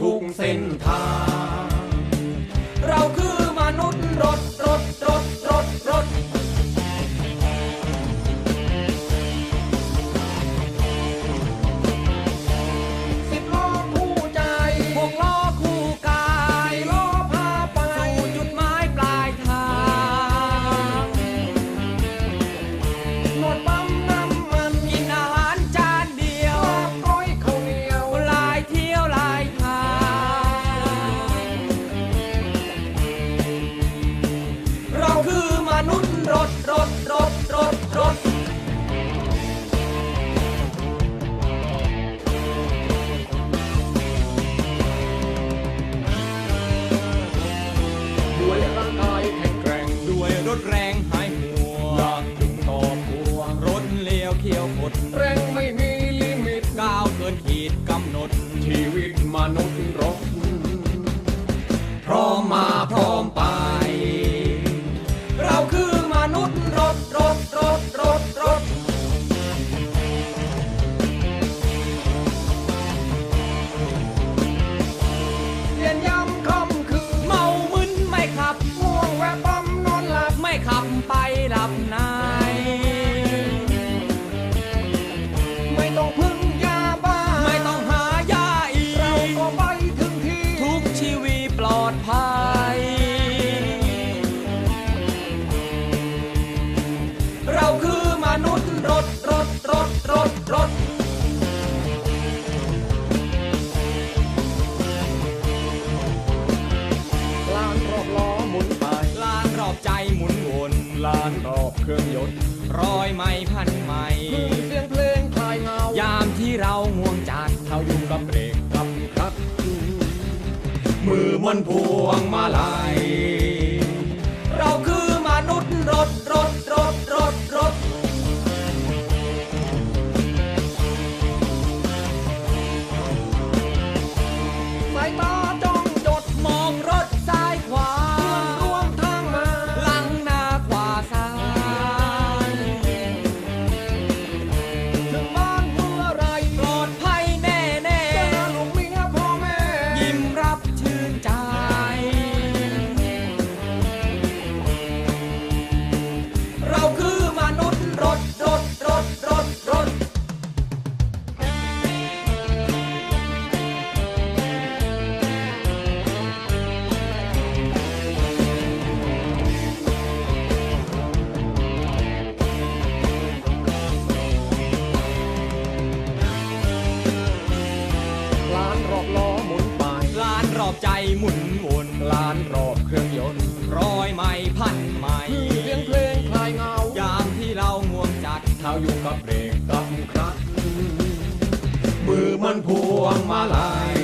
ทุกเส้นทาง รถแรงหายหัวลาถึงตอบหัวรถเลี้ยวเขียวหมดแรงไม่ ชีวีปลอดภัย เราคือมนุษย์รถรถรถรถรถลานรอบล้อหมุนไปลานรอบใจหมุนวนลานรอบเครื่องยนต์ร้อยไม้พันไม้ นพวงมาลัย รอบใจหมุนวนล้านรอบเครื่องยนต์ร้อยไม้พันไม้เสียงเพลงคลายเงายามที่เราง่วงจัดเท้าอยู่กับเบรกตั้บครักมือมันพวงมาลาย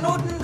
Noten